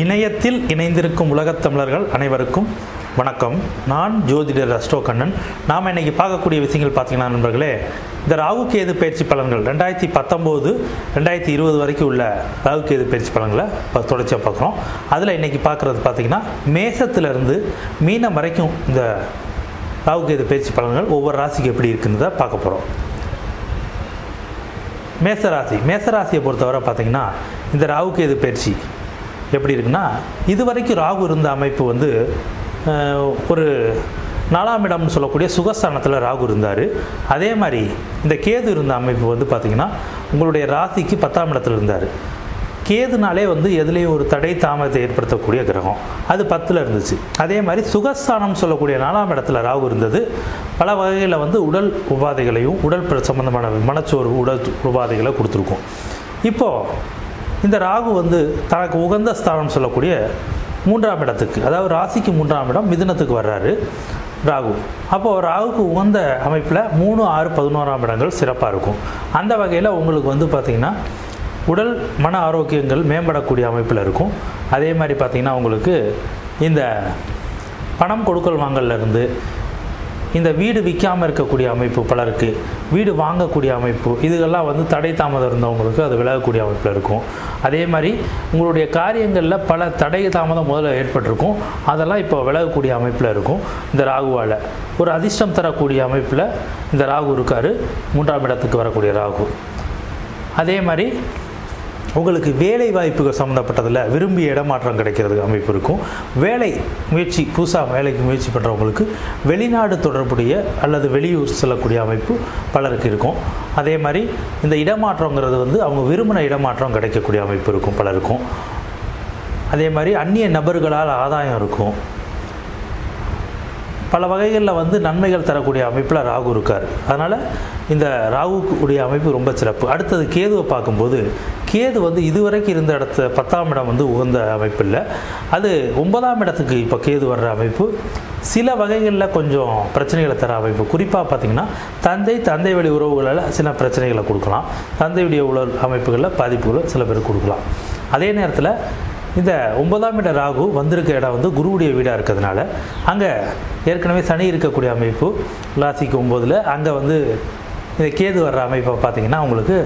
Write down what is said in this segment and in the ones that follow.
இணையத்தில் இணைந்திருக்கும் உலகத் தமிழர்கள் அனைவருக்கும் வணக்கம். நான் ஜோதிடர் அஸ்டோ கண்ணன் நாம் இன்னைக்கு பார்க்கக்கூடிய விஷயங்கள் பார்த்தீங்கன்னா நண்பர்களே இந்த ராகு கேது பயிற்சி பலன்கள் ரெண்டாயிரத்தி பத்தொம்போது ரெண்டாயிரத்தி இருபது வரைக்கும் உள்ள ராகு கேது பயிற்சி பலன்களை இப்போ தொடர்ச்சியாக பார்க்குறோம். அதில் இன்றைக்கி பார்க்குறது பார்த்தீங்கன்னா மேசத்திலிருந்து மீனம் வரைக்கும் இந்த ராகு கேது பயிற்சி பலன்கள் ஒவ்வொரு ராசிக்கு எப்படி இருக்குன்றதை பார்க்க போகிறோம் மேசராசி மேசராசியை பொறுத்தவரை பார்த்திங்கன்னா இந்த ராகு கேது பயிற்சி எப்படி இருக்குன்னா இது வரைக்கும் ராகு இருந்த அமைப்பு வந்து ஒரு நாலாம் இடம்னு சொல்லக்கூடிய சுகஸ்தானத்தில் ராகு இருந்தார். அதே மாதிரி இந்த கேது இருந்த அமைப்பு வந்து பார்த்திங்கன்னா உங்களுடைய ராசிக்கு பத்தாம் இடத்துல இருந்தார். கேதுனாலே வந்து எதுலேயும் ஒரு தடை தாமதத்தை ஏற்படுத்தக்கூடிய கிரகம். அது பத்தில் இருந்துச்சு. அதே மாதிரி சுகஸ்தானம் சொல்லக்கூடிய நாலாம் இடத்துல ராகு இருந்தது. பல வகையில் வந்து உடல் உபாதைகளையும் உடல் சம்மந்தமான சம்பந்தமான மனச்சோர்வு உடல் உபாதைகளை கொடுத்துருக்கும். இப்போது இந்த ராகு வந்து தனக்கு உகந்த ஸ்தானம் சொல்லக்கூடிய மூன்றாம் இடத்துக்கு அதாவது ராசிக்கு மூன்றாம் இடம் மிதுனத்துக்கு வர்றாரு ராகு. அப்போது ராகுக்கு உகந்த அமைப்பில் மூணு ஆறு பதினோராம் இடங்கள் சிறப்பாக இருக்கும். அந்த வகையில் உங்களுக்கு வந்து பார்த்திங்கன்னா உடல் மன ஆரோக்கியங்கள் மேம்படக்கூடிய அமைப்பில் இருக்கும். அதே மாதிரி பார்த்திங்கன்னா உங்களுக்கு இந்த பணம் கொடுக்கல் வாங்கல்ல இருந்து இந்த வீடு விற்காமல் இருக்கக்கூடிய அமைப்பு பலருக்கு வீடு வாங்கக்கூடிய அமைப்பு. இதுகெல்லாம் வந்து தடை தாமதம் இருந்தவங்களுக்கு அது விலகக்கூடிய அமைப்பில் இருக்கும். அதே மாதிரி உங்களுடைய காரியங்களில் பல தடை தாமதம் முதல்ல ஏற்பட்டிருக்கும். அதெல்லாம் இப்போ விலகக்கூடிய அமைப்பில் இருக்கும். இந்த ராகுவால். ஒரு அதிர்ஷ்டம் தரக்கூடிய அமைப்பில் இந்த ராகு இருக்கார். மூன்றாம் இடத்துக்கு வரக்கூடிய ராகு. அதே மாதிரி உங்களுக்கு வேலை வாய்ப்புகள் சம்மந்தப்பட்டதில் விரும்பிய இடமாற்றம் கிடைக்கிறதுக்கு அமைப்பு இருக்கும். வேலை முயற்சி புதுசாக வேலைக்கு முயற்சி பண்ணுறவங்களுக்கு வெளிநாடு தொடர்புடைய அல்லது வெளியூர் செல்லக்கூடிய அமைப்பு பலருக்கு இருக்கும். அதே மாதிரி இந்த இடமாற்றங்கிறது வந்து அவங்க விரும்பின இடமாற்றம் கிடைக்கக்கூடிய அமைப்பு இருக்கும் பலருக்கும். அதே மாதிரி அந்நிய நபர்களால் ஆதாயம் இருக்கும். பல வகைகளில் வந்து நன்மைகள் தரக்கூடிய அமைப்பில் ராகு இருக்கார். அதனால் இந்த ராகுக்குடைய அமைப்பு ரொம்ப சிறப்பு. அடுத்தது கேதுவை பார்க்கும்போது கேது வந்து இதுவரைக்கும் இருந்த இடத்த பத்தாம் இடம் வந்து உகந்த அமைப்பு இல்லை அது ஒன்பதாம் இடத்துக்கு இப்போ கேது வர்ற அமைப்பு. சில வகைகளில் கொஞ்சம் பிரச்சனைகளை தர அமைப்பு. குறிப்பாக பார்த்திங்கன்னா தந்தை தந்தை வழி உறவுகளில் சில பிரச்சனைகளை கொடுக்கலாம். தந்தையுடைய உடல் அமைப்புகளில் பாதிப்புகளை சில பேர் கொடுக்கலாம். அதே நேரத்தில் இந்த ஒன்பதாம் இட ராகு வந்திருக்க இடம் வந்து குருவுடைய வீடாக இருக்கிறதுனால அங்கே ஏற்கனவே சனி இருக்கக்கூடிய அமைப்பு. ராசிக்கு ஒம்போதில் அங்கே வந்து இந்த கேது வர்ற அமைப்பை பார்த்திங்கன்னா உங்களுக்கு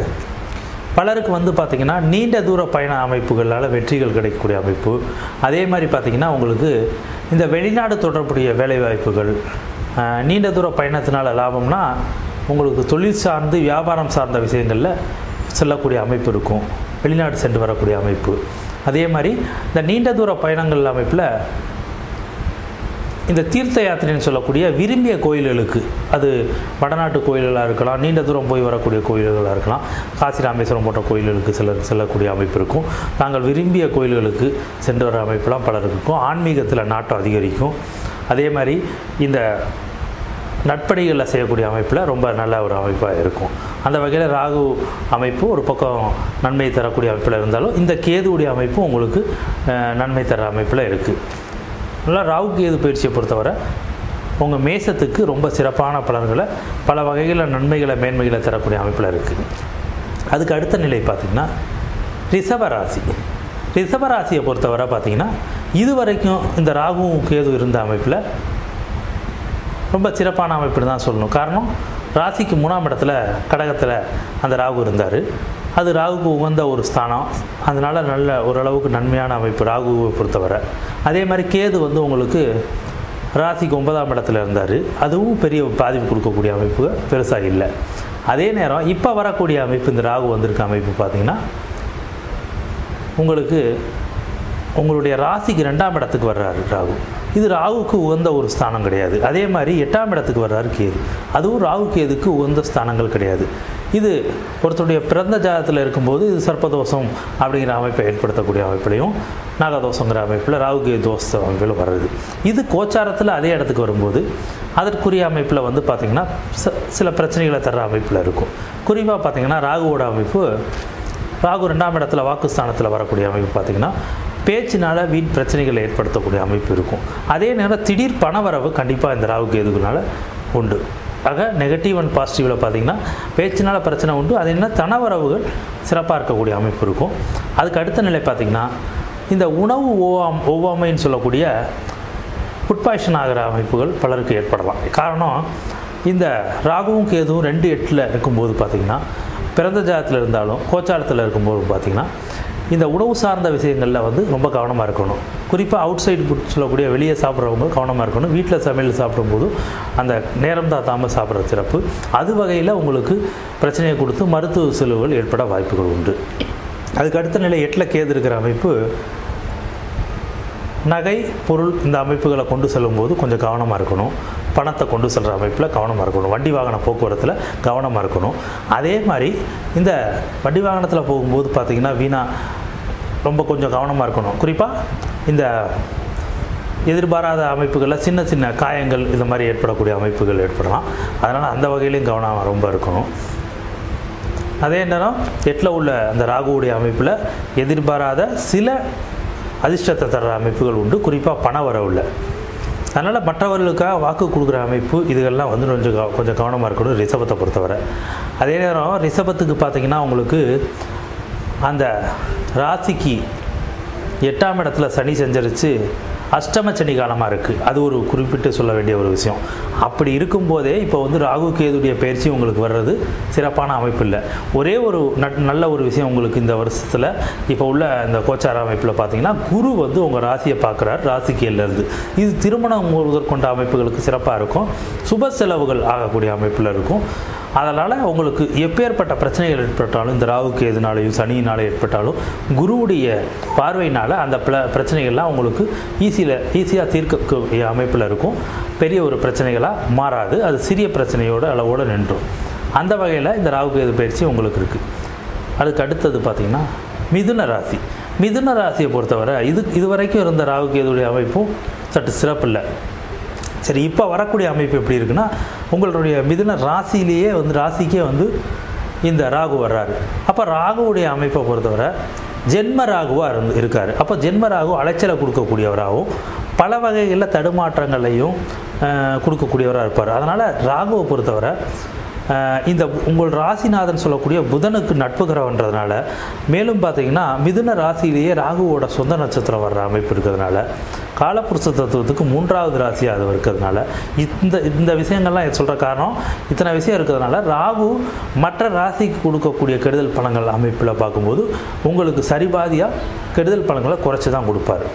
பலருக்கு வந்து பார்த்திங்கன்னா நீண்ட தூர பயண அமைப்புகளால் வெற்றிகள் கிடைக்கக்கூடிய அமைப்பு. அதே மாதிரி பார்த்திங்கன்னா உங்களுக்கு இந்த வெளிநாடு தொடர்புடைய வேலைவாய்ப்புகள் நீண்ட தூர பயணத்தினால் லாபம்னா உங்களுக்கு தொழில் சார்ந்து வியாபாரம் சார்ந்த விஷயங்களில் செல்லக்கூடிய அமைப்பு இருக்கும். வெளிநாடு சென்று வரக்கூடிய அமைப்பு. அதே மாதிரி இந்த நீண்ட தூர பயணங்கள் அமைப்பில் இந்த தீர்த்த யாத்திரைன்னு சொல்லக்கூடிய விரும்பிய கோயில்களுக்கு அது வடநாட்டு கோயில்களாக இருக்கலாம் நீண்ட தூரம் போய் வரக்கூடிய கோயில்களாக இருக்கலாம் காசி ராமேஸ்வரம் போன்ற கோயில்களுக்கு செல்ல செல்லக்கூடிய அமைப்பு இருக்கும். நாங்கள் விரும்பிய கோயில்களுக்கு சென்று வர அமைப்பெல்லாம் பலருக்கு இருக்கும். ஆன்மீகத்தில் நாட்டம் அதிகரிக்கும். அதே மாதிரி இந்த நட்படைகளில் செய்யக்கூடிய அமைப்பில் ரொம்ப நல்ல ஒரு அமைப்பாக இருக்கும். அந்த வகையில் ராகு அமைப்பு ஒரு பக்கம் நன்மை தரக்கூடிய அமைப்பில் இருந்தாலும் இந்த கேதுவுடைய அமைப்பு உங்களுக்கு நன்மை தர அமைப்பில் இருக்குது நல்லா ராகு கேது பயிற்சியை பொறுத்தவரை உங்கள் மேசத்துக்கு ரொம்ப சிறப்பான பலன்களை பல வகைகளில் நன்மைகளை மேன்மைகளை தரக்கூடிய அமைப்பில் இருக்குது அதுக்கு அடுத்த நிலை பார்த்திங்கன்னா ரிஷபராசி. ரிஷபராசியை பொறுத்தவரை பார்த்திங்கன்னா இது வரைக்கும் இந்த ராகுவும் கேது இருந்த அமைப்பில் ரொம்ப சிறப்பான அமைப்புன்னு தான் சொல்லணும். காரணம் ராசிக்கு மூணாம் இடத்துல கடகத்தில் அந்த ராகு இருந்தார். அது ராகுக்கு உகந்த ஒரு ஸ்தானம். அதனால் நல்ல ஓரளவுக்கு நன்மையான அமைப்பு ராகுவை பொறுத்தவரை. அதே மாதிரி கேது வந்து உங்களுக்கு ராசிக்கு ஒன்பதாம் இடத்துல இருந்தார். அதுவும் பெரிய பாதிப்பு கொடுக்கக்கூடிய அமைப்பு பெருசாக இல்லை. அதே நேரம் இப்போ வரக்கூடிய அமைப்பு இந்த ராகு வந்திருக்க அமைப்பு பார்த்திங்கன்னா உங்களுக்கு உங்களுடைய ராசிக்கு ரெண்டாம் இடத்துக்கு வர்றாரு ராகு. இது ராகுக்கு உகந்த ஒரு ஸ்தானம் கிடையாது. அதே மாதிரி எட்டாம் இடத்துக்கு வர்றாரு கேது. அதுவும் ராகு கேதுக்கு உகந்த ஸ்தானங்கள் கிடையாது. இது ஒருத்தருடைய பிறந்த ஜாதகத்தில் இருக்கும்போது இது சர்ப்பதோஷம் அப்படிங்கிற அமைப்பை ஏற்படுத்தக்கூடிய அமைப்பிலையும் நாகதோஷங்கிற அமைப்பில் ராகு கேது தோஷ அமைப்பில் வர்றது. இது கோச்சாரத்தில் அதே இடத்துக்கு வரும்போது அதற்குரிய அமைப்பில் வந்து பார்த்திங்கன்னா ச- சில பிரச்சனைகளை தர்ற அமைப்பில் இருக்கும். குறிப்பாக பார்த்திங்கன்னா ராகுவோட அமைப்பு ராகு ரெண்டாம் இடத்துல வாக்குஸ்தானத்தில் வரக்கூடிய அமைப்பு பார்த்திங்கன்னா பேச்சினால் வீண் பிரச்சனைகளை ஏற்படுத்தக்கூடிய அமைப்பு இருக்கும். அதே நேரம் திடீர் பணவரவு கண்டிப்பாக இந்த ராகு எதுக்குனால உண்டு. ஆக நெகட்டிவ் அண்ட் பாசிட்டிவில் பார்த்தீங்கன்னா பேச்சினால் பிரச்சனை உண்டு. அது என்ன? தனவரவுகள் சிறப்பாக இருக்கக்கூடிய அமைப்பு இருக்கும். அதுக்கு அடுத்த நிலை பார்த்திங்கன்னா இந்த உணவு ஒவ்வாம் ஒவ்வாமைன்னு சொல்லக்கூடிய ஃபுட் பாய்ஷன் ஆகிற அமைப்புகள் பலருக்கு ஏற்படலாம். காரணம் இந்த ராகுவும் கேதுவும் ரெண்டு எட்டில் இருக்கும்போது பார்த்திங்கன்னா பிறந்த ஜாதத்தில் இருந்தாலும் கோச்சாரத்தில் இருக்கும்போது பார்த்திங்கன்னா இந்த உணவு சார்ந்த விஷயங்களில் வந்து ரொம்ப கவனமாக இருக்கணும். குறிப்பாக அவுட் சைடு சொல்லக்கூடிய வெளியே சாப்பிட்றவங்க கவனமாக இருக்கணும். வீட்டில் சமையல் சாப்பிடும்போது அந்த நேரம் தாத்தாமல் சாப்பிட்ற சிறப்பு. அது வகையில் உங்களுக்கு பிரச்சனையை கொடுத்து மருத்துவ செலவுகள் ஏற்பட வாய்ப்புகள் உண்டு. அதுக்கு அடுத்த நிலை எட்டில் கேது இருக்கிற அமைப்பு நகை பொருள் இந்த அமைப்புகளை கொண்டு செல்லும்போது கொஞ்சம் கவனமாக இருக்கணும். பணத்தை கொண்டு செல்கிற அமைப்பில் கவனமாக இருக்கணும். வண்டி வாகன போக்குவரத்தில் கவனமாக இருக்கணும். அதே மாதிரி இந்த வண்டி வாகனத்தில் போகும்போது பார்த்திங்கன்னா வீணா ரொம்ப கொஞ்சம் கவனமாக இருக்கணும். குறிப்பாக இந்த எதிர்பாராத அமைப்புகளில் சின்ன சின்ன காயங்கள் இது மாதிரி ஏற்படக்கூடிய அமைப்புகள் ஏற்படலாம். அதனால் அந்த வகையிலையும் கவனம் ரொம்ப இருக்கணும். அதே நேரம் எட்டில் உள்ள அந்த ராகுவுடைய அமைப்பில் எதிர்பாராத சில அதிர்ஷ்டத்தை தர்ற அமைப்புகள் உண்டு. குறிப்பாக பண வரவுள்ள அதனால் மற்றவர்களுக்காக வாக்கு கொடுக்குற அமைப்பு இதுகள்லாம் வந்து கொஞ்சம் கொஞ்சம் கவனமாக இருக்கணும். ரிஷபத்தை பொறுத்தவரை. அதே நேரம் ரிஷபத்துக்கு பார்த்தீங்கன்னா உங்களுக்கு அந்த ராசிக்கு எட்டாம் இடத்துல சனி செஞ்சரித்து அஷ்டம சனி காலமாக இருக்குது அது ஒரு குறிப்பிட்டு சொல்ல வேண்டிய ஒரு விஷயம். அப்படி இருக்கும்போதே இப்போ வந்து ராகு கேதுடைய பயிற்சி உங்களுக்கு வர்றது சிறப்பான அமைப்பு இல்லை. ஒரே ஒரு நட்- நல்ல ஒரு விஷயம் உங்களுக்கு இந்த வருஷத்தில் இப்போ உள்ள இந்த கோச்சார அமைப்பில் பார்த்தீங்கன்னா குரு வந்து உங்கள் ராசியை பார்க்குறார் ராசி இருந்து. இது திருமணம் முதற்கொண்ட அமைப்புகளுக்கு சிறப்பாக இருக்கும். சுப செலவுகள் ஆகக்கூடிய அமைப்பில் இருக்கும். அதனால் உங்களுக்கு எப்பேற்பட்ட பிரச்சனைகள் ஏற்பட்டாலும் இந்த ராவுக்கு எதுனாலையும் சனியினால் ஏற்பட்டாலும் குருவுடைய பார்வையினால் அந்த பிரச்சனைகள்லாம் உங்களுக்கு ஈஸியில் ஈஸியாக தீர்க்கக்கூடிய அமைப்பில் இருக்கும். பெரிய ஒரு பிரச்சனைகளாக மாறாது. அது சிறிய பிரச்சனையோட அளவோடு நின்றும். அந்த வகையில் இந்த ராவுக்கு எது பயிற்சி உங்களுக்கு இருக்குது அதுக்கு அடுத்தது பார்த்திங்கன்னா மிதுன ராசி. மிதுன ராசியை பொறுத்தவரை இது இதுவரைக்கும் இருந்த ராகு கேதுடைய அமைப்பும் சற்று சிறப்பில்லை. சரி இப்போ வரக்கூடிய அமைப்பு எப்படி இருக்குன்னா உங்களுடைய மிதுன ராசியிலேயே வந்து ராசிக்கே வந்து இந்த ராகு வர்றாரு. அப்போ ராகுவுடைய அமைப்பை பொறுத்தவரை ஜென்ம ராகுவாக இருந்து இருக்கார். அப்போ ஜென்ம ராகு அலைச்சலை கொடுக்கக்கூடியவராகவும் பல வகைகளில் தடுமாற்றங்களையும் கொடுக்கக்கூடியவராக இருப்பார். அதனால் ராகுவை பொறுத்தவரை இந்த உங்கள் ராசிநாதன் சொல்லக்கூடிய புதனுக்கு நட்பு கிரகன்றதுனால மேலும் பார்த்தீங்கன்னா மிதுன ராசியிலேயே ராகுவோட சொந்த நட்சத்திரம் வர்ற அமைப்பு இருக்கிறதுனால காலப்புருஷ தத்துவத்துக்கு மூன்றாவது ராசியாக அது இருக்கிறதுனால இந்த இந்த விஷயங்கள்லாம் சொல்கிற காரணம் இத்தனை விஷயம் இருக்கிறதுனால ராகு மற்ற ராசிக்கு கொடுக்கக்கூடிய கெடுதல் பணங்கள் அமைப்பில் பார்க்கும்போது உங்களுக்கு சரிபாதியாக கெடுதல் பணங்களை குறைச்சி தான் கொடுப்பாரு.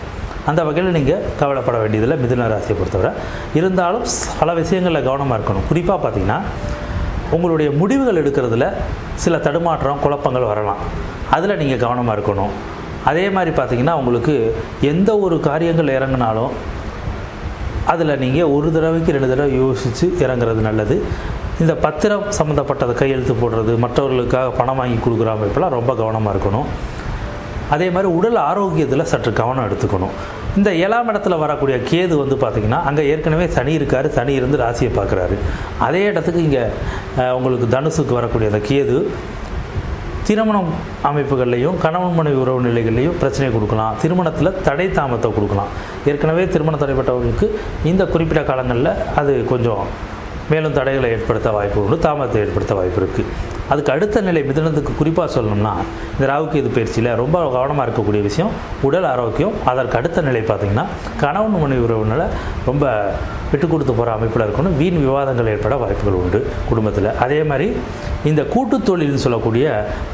அந்த வகையில் நீங்கள் கவலைப்பட வேண்டியதில்லை மிதுன ராசியை பொறுத்தவரை. இருந்தாலும் பல விஷயங்களில் கவனமாக இருக்கணும். குறிப்பாக பார்த்தீங்கன்னா உங்களுடைய முடிவுகள் எடுக்கிறதுல சில தடுமாற்றம் குழப்பங்கள் வரலாம். அதில் நீங்கள் கவனமாக இருக்கணும். அதே மாதிரி பார்த்தீங்கன்னா உங்களுக்கு எந்த ஒரு காரியங்கள் இறங்கினாலும் அதில் நீங்கள் ஒரு தடவைக்கு ரெண்டு தடவை யோசித்து இறங்குறது நல்லது. இந்த பத்திரம் சம்மந்தப்பட்டதை கையெழுத்து போடுறது மற்றவர்களுக்காக பணம் வாங்கி கொடுக்குற அமைப்பெல்லாம் ரொம்ப கவனமாக இருக்கணும். அதே மாதிரி உடல் ஆரோக்கியத்தில் சற்று கவனம் எடுத்துக்கணும். இந்த ஏழாம் இடத்துல வரக்கூடிய கேது வந்து பார்த்திங்கன்னா அங்கே ஏற்கனவே சனி இருக்கார் சனி இருந்து ராசியை பார்க்குறாரு. அதே இடத்துக்கு இங்கே உங்களுக்கு தனுசுக்கு வரக்கூடிய அந்த கேது திருமணம் அமைப்புகள்லையும் கணவன் மனைவி உறவு நிலைகள்லையும் பிரச்சனை கொடுக்கலாம். திருமணத்தில் தடை தாமத்தை கொடுக்கலாம். ஏற்கனவே திருமணம் தடைப்பட்டவர்களுக்கு இந்த குறிப்பிட்ட காலங்களில் அது கொஞ்சம் மேலும் தடைகளை ஏற்படுத்த வாய்ப்பு உண்டு தாமதத்தை ஏற்படுத்த வாய்ப்பு இருக்குது அதுக்கு அடுத்த நிலை மிதனத்துக்கு குறிப்பாக சொல்லணும்னா இந்த ராகுக்கு இது பயிற்சியில் ரொம்ப கவனமாக இருக்கக்கூடிய விஷயம் உடல் ஆரோக்கியம் அதற்கு அடுத்த நிலை பார்த்திங்கன்னா கணவன் மனைவி உறவுனால ரொம்ப விட்டு கொடுத்து போகிற அமைப்பில் இருக்கணும். வீண் விவாதங்கள் ஏற்பட வாய்ப்புகள் உண்டு குடும்பத்தில். அதே மாதிரி இந்த கூட்டு தொழில்னு சொல்லக்கூடிய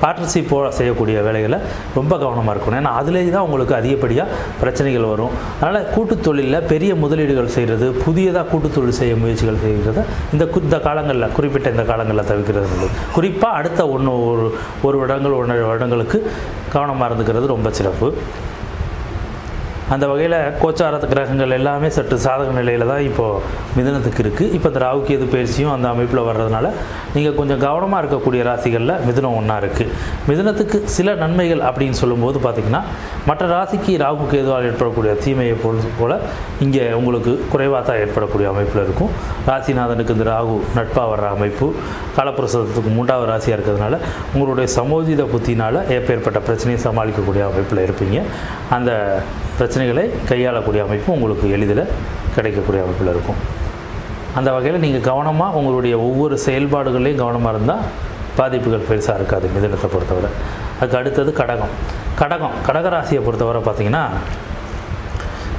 பார்ட்னர்ஷிப் செய்யக்கூடிய வேலைகளை ரொம்ப கவனமாக இருக்கணும். ஏன்னா அதுலேயே தான் உங்களுக்கு அதிகப்படியாக பிரச்சனைகள் வரும். அதனால் கூட்டு தொழிலில் பெரிய முதலீடுகள் செய்கிறது புதியதாக கூட்டு தொழில் செய்ய முயற்சிகள் செய்கிறத இந்த இந்த காலங்களில் குறிப்பிட்ட இந்த காலங்களில் தவிர்க்கிறது நல்லது குறிப்பாக அடுத்த ஒன்று ஒரு ஒரு வருடங்கள் ஒன்றரை வருடங்களுக்கு கவனமாக இருந்துக்கிறது ரொம்ப சிறப்பு. அந்த வகையில் கோச்சார கிரகங்கள் எல்லாமே சற்று சாதக நிலையில் தான் இப்போது மிதுனத்துக்கு இருக்குது இப்போ இந்த ராகு கேது பயிற்சியும் அந்த அமைப்பில் வர்றதுனால நீங்கள் கொஞ்சம் கவனமாக இருக்கக்கூடிய ராசிகளில் மிதுனம் ஒன்றா இருக்குது மிதுனத்துக்கு சில நன்மைகள் அப்படின்னு சொல்லும்போது பார்த்திங்கன்னா மற்ற ராசிக்கு ராகு கேதுவால் ஏற்படக்கூடிய தீமையை போல் போல் இங்கே உங்களுக்கு குறைவாக தான் ஏற்படக்கூடிய அமைப்பில் இருக்கும். ராசிநாதனுக்கு இந்த ராகு நட்பாக வர்ற அமைப்பு காலப்பிரசவத்துக்கு மூன்றாவது ராசியாக இருக்கிறதுனால உங்களுடைய சமோஜித புத்தினால் ஏற்பேற்பட்ட பிரச்சனையை சமாளிக்கக்கூடிய அமைப்பில் இருப்பீங்க. அந்த பிரச்சனைகளை கையாளக்கூடிய அமைப்பு உங்களுக்கு எளிதில் கிடைக்கக்கூடிய அமைப்பில் இருக்கும். அந்த வகையில் நீங்கள் கவனமாக உங்களுடைய ஒவ்வொரு செயல்பாடுகளையும் கவனமாக இருந்தால் பாதிப்புகள் பெருசாக இருக்காது மிதனத்தை பொறுத்தவரை. அதுக்கு அடுத்தது கடகம். கடகம் கடகராசியை பொறுத்தவரை பார்த்திங்கன்னா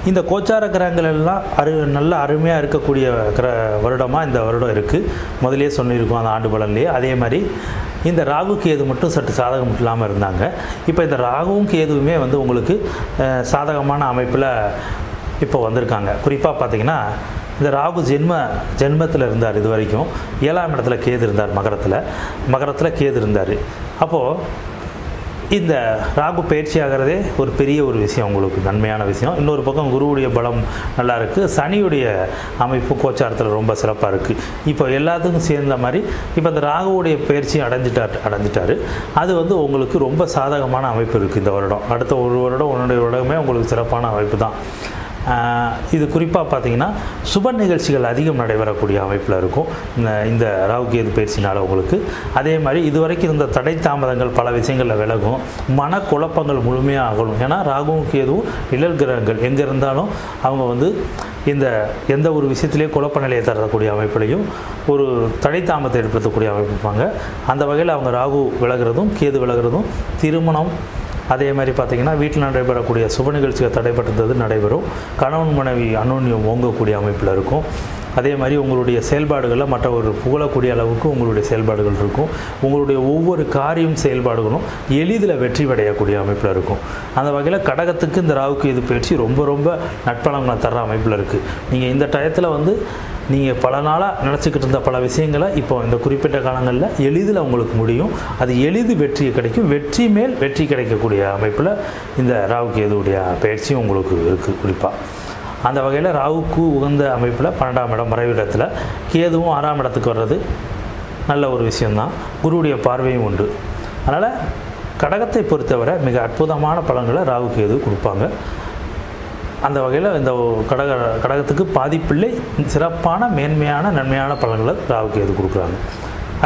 இந்த கோச்சார கிரகங்கள் எல்லாம் அரு நல்ல அருமையாக இருக்கக்கூடிய கிர வருடமாக இந்த வருடம் இருக்குது முதலே சொல்லியிருக்கோம் அந்த ஆண்டு பலன்லேயே. அதே மாதிரி இந்த ராகு கேது மட்டும் சற்று சாதகம் இல்லாமல் இருந்தாங்க. இப்போ இந்த ராகுவும் கேதுவுமே வந்து உங்களுக்கு சாதகமான அமைப்பில் இப்போ வந்திருக்காங்க. குறிப்பாக பார்த்தீங்கன்னா இந்த ராகு ஜென்ம ஜென்மத்தில் இருந்தார் இது வரைக்கும். ஏழாம் இடத்துல கேது இருந்தார் மகரத்தில். மகரத்தில் கேது இருந்தார். அப்போது இந்த ராகு பயிற்சி ஆகிறதே ஒரு பெரிய ஒரு விஷயம் உங்களுக்கு நன்மையான விஷயம். இன்னொரு பக்கம் குருவுடைய பலம் நல்லா இருக்குது சனியுடைய அமைப்பு கோச்சாரத்தில் ரொம்ப சிறப்பாக இருக்குது இப்போ எல்லாத்துக்கும் சேர்ந்த மாதிரி இப்போ இந்த ராகுவுடைய பயிற்சியும் அடைஞ்சிட்டார் அடைஞ்சிட்டாரு. அது வந்து உங்களுக்கு ரொம்ப சாதகமான அமைப்பு இருக்குது இந்த வருடம். அடுத்த ஒரு வருடம் உன்னுடைய வருடமே உங்களுக்கு சிறப்பான அமைப்பு தான். இது குறிப்பாக பார்த்தீங்கன்னா சுப நிகழ்ச்சிகள் அதிகம் நடைபெறக்கூடிய அமைப்பில் இருக்கும். இந்த இந்த ராகு கேது பயிற்சினால் உங்களுக்கு. அதே மாதிரி இதுவரைக்கும் இருந்த தடை தாமதங்கள் பல விஷயங்களில் விலகும். மனக்குழப்பங்கள் முழுமையாக ஆகணும். ஏன்னா ராகுவும் கேதுவும் நிழல் கிரகங்கள். எங்கே இருந்தாலும் அவங்க வந்து இந்த எந்த ஒரு விஷயத்திலேயே குழப்ப நிலையை தரக்கூடிய அமைப்பிலையும் ஒரு தடை தாமதத்தை ஏற்படுத்தக்கூடிய அமைப்பு இருப்பாங்க. அந்த வகையில் அவங்க ராகு விலகிறதும் கேது விலகிறதும் திருமணம் அதே மாதிரி பார்த்தீங்கன்னா வீட்டில் நடைபெறக்கூடிய சுப நிகழ்ச்சிகள் தடைபட்டது நடைபெறும். கணவன் மனைவி அன்னோன்யம் ஓங்கக்கூடிய அமைப்பில் இருக்கும். அதே மாதிரி உங்களுடைய செயல்பாடுகளில் மற்ற ஒரு புகழக்கூடிய அளவுக்கு உங்களுடைய செயல்பாடுகள் இருக்கும். உங்களுடைய ஒவ்வொரு காரியம் செயல்பாடுகளும் எளிதில் வெற்றி அடையக்கூடிய அமைப்பில் இருக்கும். அந்த வகையில் கடகத்துக்கு இந்த ராவுக்கு இது பயிற்சி ரொம்ப ரொம்ப நட்பலங்களை தர்ற அமைப்பில் இருக்குது நீங்கள் இந்த டயத்தில் வந்து நீங்கள் பல நாளாக நினச்சிக்கிட்டு இருந்த பல விஷயங்களை இப்போ இந்த குறிப்பிட்ட காலங்களில் எளிதில் உங்களுக்கு முடியும். அது எளிது வெற்றியை கிடைக்கும். வெற்றி மேல் வெற்றி கிடைக்கக்கூடிய அமைப்பில் இந்த ராவுக்கு எதுவுடைய பயிற்சியும் உங்களுக்கு இருக்குது குறிப்பாக அந்த வகையில் ராவுக்கு உகந்த அமைப்பில் பன்னெண்டாம் இடம் மறைவிடத்தில் கேதுவும் ஆறாம் இடத்துக்கு வர்றது நல்ல ஒரு விஷயந்தான் குருவுடைய பார்வையும் உண்டு. அதனால் கடகத்தை பொறுத்தவரை மிக அற்புதமான பலன்களை ராகு கேது கொடுப்பாங்க. அந்த வகையில் இந்த கடக கடகத்துக்கு பாதிப்பில்லை சிறப்பான மேன்மையான நன்மையான பலன்களை ராகு எது கொடுக்குறாங்க.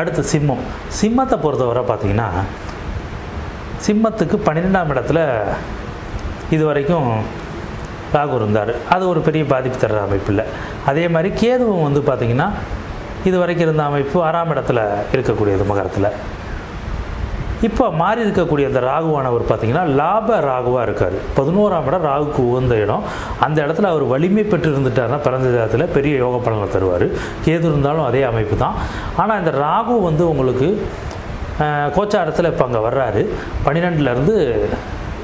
அடுத்து சிம்மம். சிம்மத்தை பொறுத்தவரை பார்த்தீங்கன்னா சிம்மத்துக்கு பன்னிரெண்டாம் இடத்துல இது வரைக்கும் ராகு இருந்தார். அது ஒரு பெரிய பாதிப்பு தர்ற அமைப்பு இல்லை. அதே மாதிரி கேதுவும் வந்து பார்த்திங்கன்னா இது வரைக்கும் இருந்த அமைப்பு ஆறாம் இடத்துல இருக்கக்கூடியது மகரத்தில். இப்போ மாறி இருக்கக்கூடிய அந்த ராகுவானவர் பார்த்தீங்கன்னா லாப ராகுவாக இருக்கார். பதினோராம் இடம் ராகுக்கு உகந்த இடம். அந்த இடத்துல அவர் வலிமை பெற்று இருந்துட்டாருன்னா பிறந்த ஜாதத்தில் பெரிய யோக பலனை தருவார். எது இருந்தாலும் அதே அமைப்பு தான். ஆனால் இந்த ராகு வந்து உங்களுக்கு கோச்சாரத்தில் இப்போ அங்கே வர்றாரு. பன்னிரெண்டுலேருந்து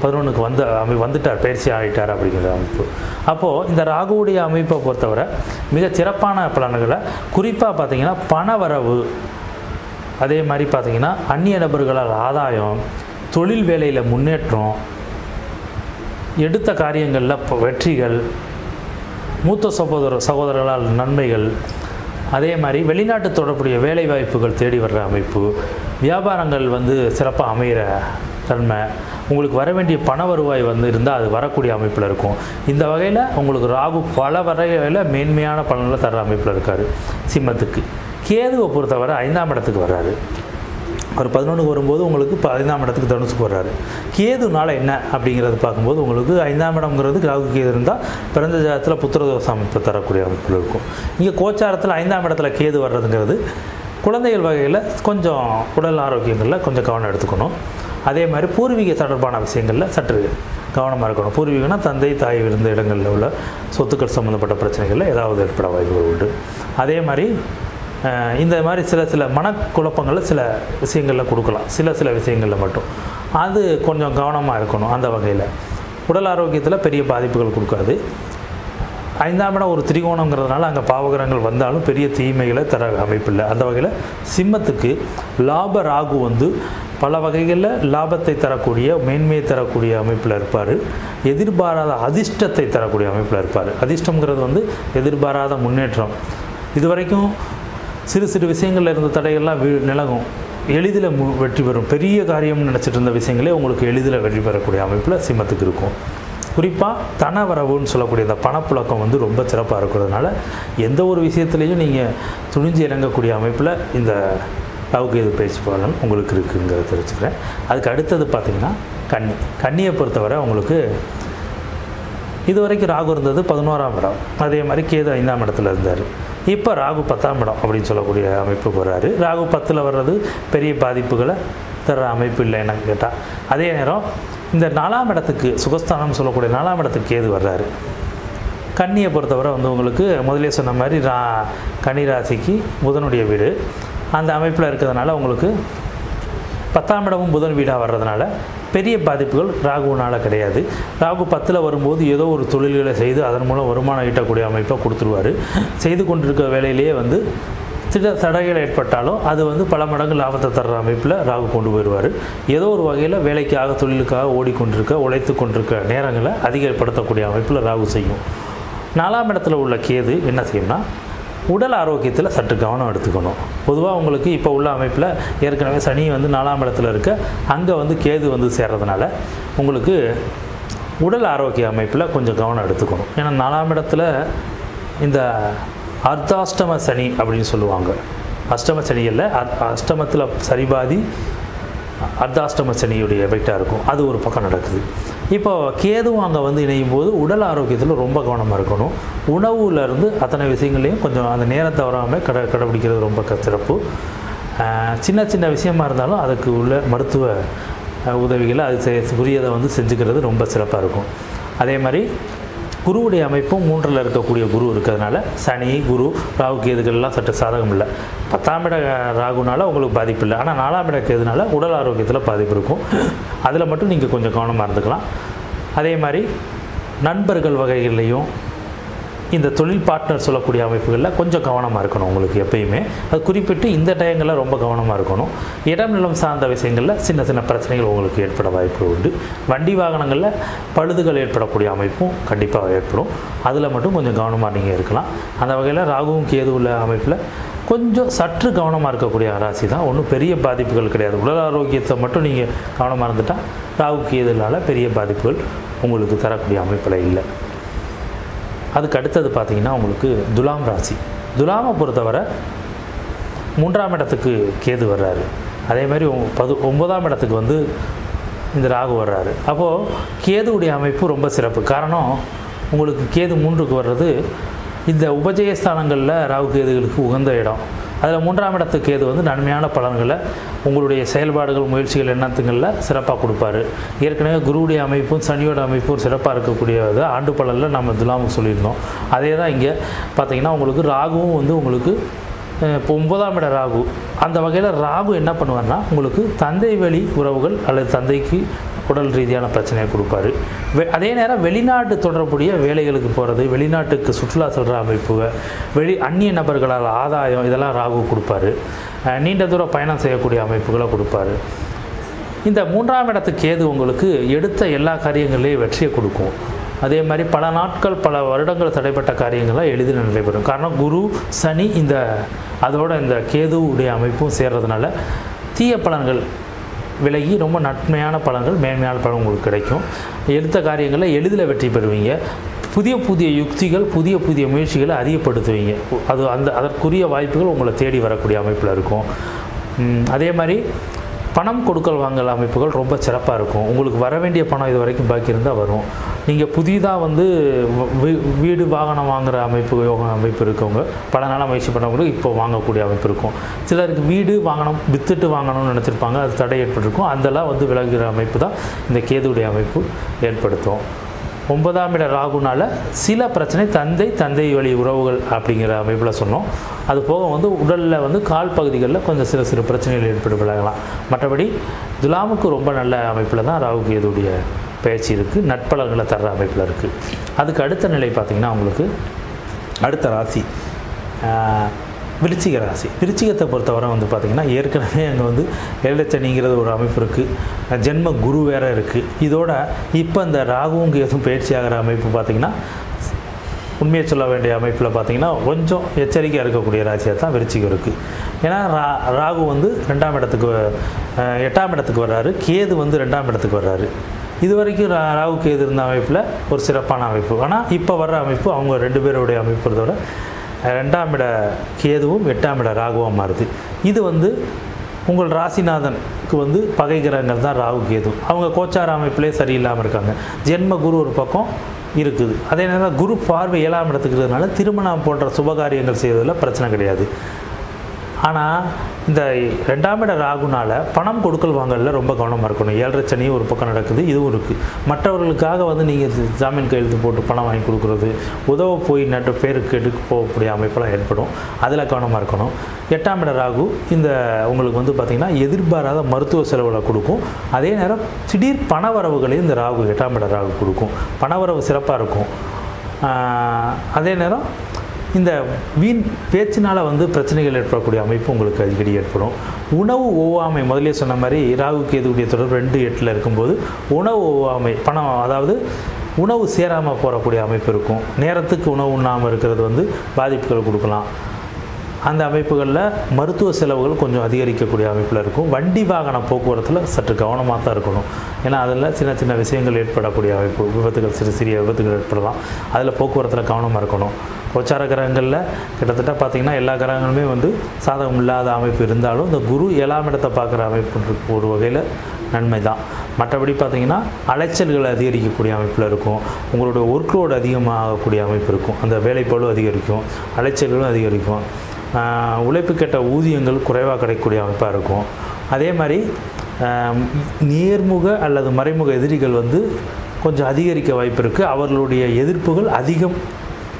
பதினொன்றுக்கு வந்து அமை வந்துட்டார். பயிற்சி ஆகிட்டார் அப்படிங்கிற அமைப்பு. அப்போது இந்த ராகுவுடைய அமைப்பை பொறுத்தவரை மிக சிறப்பான பலன்களை குறிப்பாக பார்த்தீங்கன்னா பணவரவு அதே மாதிரி பார்த்திங்கன்னா அந்நிய நபர்களால் ஆதாயம் தொழில் வேலையில் முன்னேற்றம் எடுத்த காரியங்களில் இப்போ வெற்றிகள் மூத்த சகோதர சகோதரர்களால் நன்மைகள் அதே மாதிரி வெளிநாட்டு தொடர்புடைய வேலை வாய்ப்புகள் தேடி வர்ற அமைப்பு வியாபாரங்கள் வந்து சிறப்பாக அமைகிற தன்மை உங்களுக்கு வர வேண்டிய பண வருவாய் வந்து இருந்தால் அது வரக்கூடிய அமைப்பில் இருக்கும். இந்த வகையில் உங்களுக்கு ராகு பல வகையில் மேன்மையான பலன்களை தர்ற அமைப்பில் இருக்கார் சிம்மத்துக்கு. கேதுவை பொறுத்தவரை ஐந்தாம் இடத்துக்கு வர்றாரு. ஒரு பதினொன்றுக்கு வரும்போது உங்களுக்கு இப்போ ஐந்தாம் இடத்துக்கு தனுசுக்கு வர்றாரு கேதுனால என்ன அப்படிங்கிறது பார்க்கும்போது உங்களுக்கு ஐந்தாம் இடம்ங்கிறது ராகு கேது இருந்தால் பிறந்த ஜாதத்தில் புத்திரதோஷ அமைப்பு தரக்கூடிய அமைப்பில் இருக்கும். இங்கே கோச்சாரத்தில் ஐந்தாம் இடத்துல கேது வர்றதுங்கிறது குழந்தைகள் வகையில் கொஞ்சம் உடல் ஆரோக்கியங்களில் கொஞ்சம் கவனம் எடுத்துக்கணும். அதே மாதிரி பூர்வீக தொடர்பான விஷயங்களில் சற்று கவனமாக இருக்கணும். பூர்வீகம்னா தந்தை தாய் இருந்த இடங்களில் உள்ள சொத்துக்கள் சம்மந்தப்பட்ட பிரச்சனைகளில் ஏதாவது ஏற்பட வாய்ப்புகள் உண்டு. அதே மாதிரி இந்த மாதிரி சில சில மனக்குழப்பங்களை சில விஷயங்களில் கொடுக்கலாம். சில சில விஷயங்களில் மட்டும். அது கொஞ்சம் கவனமாக இருக்கணும் அந்த வகையில். உடல் ஆரோக்கியத்தில் பெரிய பாதிப்புகள் கொடுக்காது. ஐந்தாம் இடம் ஒரு திரிகோணங்கிறதுனால அங்கே பாவகிரகங்கள் வந்தாலும் பெரிய தீமைகளை தர அமைப்பில்லை. அந்த வகையில் சிம்மத்துக்கு லாப ராகு வந்து பல வகைகளில் லாபத்தை தரக்கூடிய மேன்மையை தரக்கூடிய அமைப்பில் இருப்பார். எதிர்பாராத அதிர்ஷ்டத்தை தரக்கூடிய அமைப்பில் இருப்பார். அதிர்ஷ்டங்கிறது வந்து எதிர்பாராத முன்னேற்றம். இதுவரைக்கும் சிறு சிறு விஷயங்களில் இருந்த தடைகள்லாம் நிலகும். எளிதில் வெற்றி பெறும். பெரிய காரியம் நினச்சிட்டு இருந்த விஷயங்களே உங்களுக்கு எளிதில் வெற்றி பெறக்கூடிய அமைப்பில் சிம்மத்துக்கு இருக்கும். குறிப்பாக தன வரவுன்னு சொல்லக்கூடிய இந்த பணப்புழக்கம் வந்து ரொம்ப சிறப்பாக இருக்கிறதுனால எந்த ஒரு விஷயத்துலையும் நீங்கள் துணிஞ்சு இறங்கக்கூடிய அமைப்பில் இந்த ராவுகேது பயிற்சி பலன் உங்களுக்கு இருக்குங்கிறத தெரிவிச்சுக்கிறேன். அதுக்கு அடுத்தது பார்த்திங்கன்னா கன்னி. கன்னியை பொறுத்தவரை உங்களுக்கு இது வரைக்கும் ராகு இருந்தது பதினோராம் இடம். அதே மாதிரி கேது ஐந்தாம் இடத்துல இருந்தார். இப்போ ராகு பத்தாம் இடம் அப்படின்னு சொல்லக்கூடிய அமைப்புக்கு வர்றாரு ராகு பத்தில் வர்றது பெரிய பாதிப்புகளை தர்ற அமைப்பு இல்லை எனக்கு கேட்டால் அதே நேரம் இந்த நாலாம் இடத்துக்கு சுகஸ்தானம் சொல்லக்கூடிய நாலாம் இடத்துக்கு கேது வர்றாரு. கன்னியை பொறுத்தவரை வந்து உங்களுக்கு முதலே சொன்ன மாதிரி ரா கன்னி ராசிக்கு புதனுடைய வீடு. அந்த அமைப்பில் இருக்கிறதுனால உங்களுக்கு பத்தாம் இடமும் புதன் வீடாக வர்றதுனால பெரிய பாதிப்புகள் ராகுனால் கிடையாது. ராகு பத்தில் வரும்போது ஏதோ ஒரு தொழில்களை செய்து அதன் மூலம் வருமானம் ஈட்டக்கூடிய அமைப்பை கொடுத்துருவார். செய்து கொண்டிருக்க வேலையிலேயே வந்து சில தடைகள் ஏற்பட்டாலும் அது வந்து பல மடங்கு லாபத்தை தர்ற அமைப்பில் ராகு கொண்டு போயிடுவார். ஏதோ ஒரு வகையில் வேலைக்காக தொழிலுக்காக ஓடிக்கொண்டிருக்க உழைத்து கொண்டிருக்க நேரங்களை அதிகப்படுத்தக்கூடிய அமைப்பில் ராகு செய்யும். நாலாம் இடத்துல உள்ள கேது என்ன செய்யும்னா உடல் ஆரோக்கியத்தில் சற்று கவனம் எடுத்துக்கணும். பொதுவாக உங்களுக்கு இப்போ உள்ள அமைப்பில் ஏற்கனவே சனி வந்து நாலாம் இடத்துல இருக்க. அங்கே வந்து கேது வந்து சேர்றதுனால உங்களுக்கு உடல் ஆரோக்கிய அமைப்பில் கொஞ்சம் கவனம் எடுத்துக்கணும். ஏன்னா நாலாம் இடத்துல இந்த அர்த்தாஷ்டம சனி அப்படின்னு சொல்லுவாங்க. அஷ்டம சனி இல்லை அ- அஷ்டமத்தில் சரிபாதி அர்த்தாஷ்டம சனியுடைய எஃபெக்டாக இருக்கும். அது ஒரு பக்கம் நடக்குது. இப்போ கேதுவும் அங்கே வந்து இணையும் போது உடல் ஆரோக்கியத்தில் ரொம்ப கவனமாக இருக்கணும். உணவுலேருந்து அத்தனை விஷயங்களையும் கொஞ்சம் அந்த நேரத்தை வராமல் கடை கடைபிடிக்கிறது ரொம்ப சிறப்பு. சின்ன சின்ன விஷயமா இருந்தாலும் அதுக்கு உள்ள மருத்துவ உதவிகளை அது செ- உரியதை வந்து செஞ்சுக்கிறது ரொம்ப சிறப்பாக இருக்கும். அதே மாதிரி குருவுடைய அமைப்பும் மூன்றில் இருக்கக்கூடிய குரு இருக்கிறதுனால சனி குரு ராகு கேதுகள்லாம் சற்று சாதகம் இல்லை. பத்தாம் இட ராகுனால உங்களுக்கு பாதிப்பு இல்லை. ஆனால் நாலாம் இட கேதுனால உடல் ஆரோக்கியத்தில் பாதிப்பு இருக்கும். அதில் மட்டும் நீங்கள் கொஞ்சம் கவனமாக இருந்துக்கலாம். அதே மாதிரி நண்பர்கள் வகைகள்லையும் இந்த தொழில் பார்ட்னர் சொல்லக்கூடிய அமைப்புகளில் கொஞ்சம் கவனமாக இருக்கணும் உங்களுக்கு எப்பயுமே. அது குறிப்பிட்டு இந்த டயங்களில் ரொம்ப கவனமாக இருக்கணும். இடம் நிலம் சார்ந்த விஷயங்களில் சின்ன சின்ன பிரச்சனைகள் உங்களுக்கு ஏற்பட வாய்ப்பு உண்டு. வண்டி வாகனங்களில் பழுதுகள் ஏற்படக்கூடிய அமைப்பும் கண்டிப்பாக ஏற்படும். அதில் மட்டும் கொஞ்சம் கவனமாக நீங்கள் இருக்கலாம். அந்த வகையில் ராகுவும் கேது உள்ள அமைப்பில் கொஞ்சம் சற்று கவனமாக இருக்கக்கூடிய ராசி தான். ஒன்றும் பெரிய பாதிப்புகள் கிடையாது. உடல் ஆரோக்கியத்தை மட்டும் நீங்கள் கவனமாக இருந்துட்டால் ராகு கேதுனால பெரிய பாதிப்புகள் உங்களுக்கு தரக்கூடிய அமைப்பில் இல்லை. அதுக்கு அடுத்தது பார்த்தீங்கன்னா உங்களுக்கு துலாம் ராசி. துலாமை பொறுத்தவரை மூன்றாம் இடத்துக்கு கேது வர்றாரு. அதே மாதிரி பது ஒன்பதாம் இடத்துக்கு வந்து இந்த ராகு வர்றாரு. அப்போது கேதுவுடைய அமைப்பு ரொம்ப சிறப்பு. காரணம் உங்களுக்கு கேது மூன்றுக்கு வர்றது இந்த உபஜயஸ்தானங்களில் ராகு கேதுகளுக்கு உகந்த இடம். அதில் மூன்றாம் இடத்துக்கு கேது வந்து நன்மையான பலன்களை உங்களுடைய செயல்பாடுகள் முயற்சிகள் எண்ணத்துங்களில் சிறப்பாக கொடுப்பாரு. ஏற்கனவே குருவுடைய அமைப்பும் சனியோட அமைப்பும் சிறப்பாக இருக்கக்கூடியது ஆண்டு பலனில் நம்ம துலாமுக்கு சொல்லியிருந்தோம். அதே தான் இங்கே பார்த்தீங்கன்னா உங்களுக்கு ராகுவும் வந்து உங்களுக்கு இப்போ ஒன்பதாம் இட ராகு. அந்த வகையில் ராகு என்ன பண்ணுவார்னா உங்களுக்கு தந்தை வழி உறவுகள் அல்லது தந்தைக்கு உடல் ரீதியான பிரச்சனையை கொடுப்பாரு. வெ அதே நேரம் வெளிநாட்டு தொடர்புடைய வேலைகளுக்கு போகிறது வெளிநாட்டுக்கு சுற்றுலா செல்கிற அமைப்பு வெளி அந்நிய நபர்களால் ஆதாயம் இதெல்லாம் ராகு கொடுப்பாரு. நீண்ட தூர பயணம் செய்யக்கூடிய அமைப்புகளை கொடுப்பாரு. இந்த மூன்றாம் இடத்து கேது உங்களுக்கு எடுத்த எல்லா காரியங்களையும் வெற்றியை கொடுக்கும். அதே மாதிரி பல நாட்கள் பல வருடங்கள் தடைப்பட்ட காரியங்கள்லாம் எளிதில் நடைபெறும் காரணம் குரு சனி இந்த அதோட இந்த கேதுவுடைய அமைப்பும் சேர்றதுனால தீய பலன்கள் விலகி ரொம்ப நன்மையான பலன்கள் மேன்மையான பலன் உங்களுக்கு கிடைக்கும். எடுத்த காரியங்களில் எளிதில் வெற்றி பெறுவீங்க. புதிய புதிய யுக்திகள் புதிய புதிய முயற்சிகளை அதிகப்படுத்துவீங்க. அது அந்த அதற்குரிய வாய்ப்புகள் உங்களை தேடி வரக்கூடிய அமைப்பில் இருக்கும். அதே மாதிரி பணம் கொடுக்கல் வாங்கல் அமைப்புகள் ரொம்ப சிறப்பாக இருக்கும். உங்களுக்கு வர வேண்டிய பணம் இது வரைக்கும் பாக்கி இருந்தால் வரும். நீங்கள் புதிதாக வந்து வ- வீ- வீடு வாகனம் வாங்குகிற அமைப்பு யோக அமைப்பு இருக்கவங்க பல நாளாக முயற்சி பண்ணவங்களுக்கு இப்போ வாங்கக்கூடிய அமைப்பு இருக்கும். சிலருக்கு வீடு வாங்கணும் வித்துட்டு வாங்கணும்னு நினச்சிருப்பாங்க. அது தடை ஏற்பட்டிருக்கும். அதெல்லாம் வந்து விலகுகிற அமைப்பு தான் இந்த கேதுடைய அமைப்பு ஏற்படுத்தும். ஒன்பதாம் இட ராகுனால சில பிரச்சனை தந்தை தந்தை வழி உறவுகள் அப்படிங்கிற அமைப்பில் சொன்னோம். அது போக வந்து உடலில் வந்து கால் பகுதிகளில் கொஞ்சம் சில சிறு பிரச்சனைகள் ஏற்பட்டு விலகலாம் மற்றபடி துலாமுக்கு ரொம்ப நல்ல அமைப்பில் தான் ராகு கேதுடைய பயிற்சி இருக்குது நட்பலன்களை தர்ற அமைப்பில் இருக்குது அதுக்கு அடுத்த நிலை பார்த்திங்கன்னா உங்களுக்கு அடுத்த ராசி. விருச்சிக ராசி. விருச்சிகத்தை பொறுத்தவரை வந்து பார்த்திங்கன்னா ஏற்கனவே அங்கே வந்து ஏழச்சனிங்கிறது ஒரு அமைப்பு இருக்குது ஜென்ம குரு வேறு இருக்குது இதோட இப்போ இந்த ராகுவும் கேதும் பயிற்சி ஆகிற அமைப்பு பார்த்திங்கன்னா உண்மையை சொல்ல வேண்டிய அமைப்பில் பார்த்திங்கன்னா கொஞ்சம் எச்சரிக்கையாக இருக்கக்கூடிய ராசியாக தான் விருச்சிகம் இருக்குது ஏன்னா ரா ராகு வந்து ரெண்டாம் இடத்துக்கு எட்டாம் இடத்துக்கு வர்றாரு. கேது வந்து ரெண்டாம் இடத்துக்கு வர்றாரு. இது வரைக்கும் ரா ராகு கேது இருந்த அமைப்பில் ஒரு சிறப்பான அமைப்பு. ஆனால் இப்போ வர்ற அமைப்பு அவங்க ரெண்டு பேருடைய அமைப்புறதோட ரெண்டாம் இட கேதுவும் எட்டாம் இட ராகுவாக மாறுது. இது வந்து உங்கள் ராசிநாதனுக்கு வந்து பகை கிரகங்கள் தான் ராகு கேது. அவங்க கோச்சார அமைப்பிலே சரியில்லாமல் இருக்காங்க. ஜென்ம குரு ஒரு பக்கம் இருக்குது. அதே நேரம் குரு பார்வை ஏழாம் இடத்துக்கு இருக்கிறதுனால திருமணம் போன்ற சுபகாரியங்கள் செய்வதில் பிரச்சனை கிடையாது. ஆனால் இந்த ரெண்டாம் இட ராகுனால் பணம் கொடுக்கல் வாங்கலில் ரொம்ப கவனமாக இருக்கணும். ஏழரை சனியும் ஒரு பக்கம் நடக்குது இதுவும் இருக்குது மற்றவர்களுக்காக வந்து நீங்கள் ஜாமீன் கையெழுத்து போட்டு பணம் வாங்கி கொடுக்குறது உதவ போய் நட்டு பேருக்கு எடுக்க போகக்கூடிய அமைப்பெல்லாம் ஏற்படும். அதில் கவனமாக இருக்கணும். எட்டாம் இட ராகு இந்த உங்களுக்கு வந்து பார்த்திங்கன்னா எதிர்பாராத மருத்துவ செலவுகளை கொடுக்கும். அதே நேரம் திடீர் பணவரவுகளையும் இந்த ராகு எட்டாம் இட ராகு கொடுக்கும். பணவரவு சிறப்பாக இருக்கும். அதே நேரம் இந்த வீண் பேச்சினால் வந்து பிரச்சனைகள் ஏற்படக்கூடிய அமைப்பு உங்களுக்கு அடிக்கடி ஏற்படும். உணவு ஒவ்வாமை முதலே சொன்ன மாதிரி ராகு கேதுடைய தொடர்பு ரெண்டு எட்டில் இருக்கும்போது உணவு ஒவ்வாமை பணம் அதாவது உணவு சேராமல் போகக்கூடிய அமைப்பு இருக்கும். நேரத்துக்கு உணவு உண்ணாமல் இருக்கிறது வந்து பாதிப்புகள் கொடுக்கலாம். அந்த அமைப்புகளில் மருத்துவ செலவுகள் கொஞ்சம் அதிகரிக்கக்கூடிய அமைப்பில் இருக்கும். வண்டி வாகன போக்குவரத்தில் சற்று கவனமாக தான் இருக்கணும். ஏன்னா அதில் சின்ன சின்ன விஷயங்கள் ஏற்படக்கூடிய அமைப்பு விபத்துகள் சிறு சிறிய விபத்துகள் ஏற்படலாம். அதில் போக்குவரத்தில் கவனமாக இருக்கணும். கோச்சார கிரகங்களில் கிட்டத்தட்ட பார்த்திங்கன்னா எல்லா கிரகங்களுமே வந்து சாதகம் இல்லாத அமைப்பு இருந்தாலும் இந்த குரு ஏழாம் இடத்தை பார்க்குற அமைப்பு ஒரு வகையில் நன்மை தான் மற்றபடி பார்த்திங்கன்னா அலைச்சல்கள் அதிகரிக்கக்கூடிய அமைப்பில் இருக்கும். உங்களுடைய ஒர்க்லோடு அதிகமாகக்கூடிய அமைப்பு இருக்கும். அந்த வேலைப்பாடும் அதிகரிக்கும் அலைச்சல்களும் அதிகரிக்கும். உழைப்பு கெட்ட ஊதியங்கள் குறைவாக கிடைக்கக்கூடிய அமைப்பாக இருக்கும். அதே மாதிரி நேர்முக அல்லது மறைமுக எதிரிகள் வந்து கொஞ்சம் அதிகரிக்க வாய்ப்பு இருக்குது அவர்களுடைய எதிர்ப்புகள் அதிகம்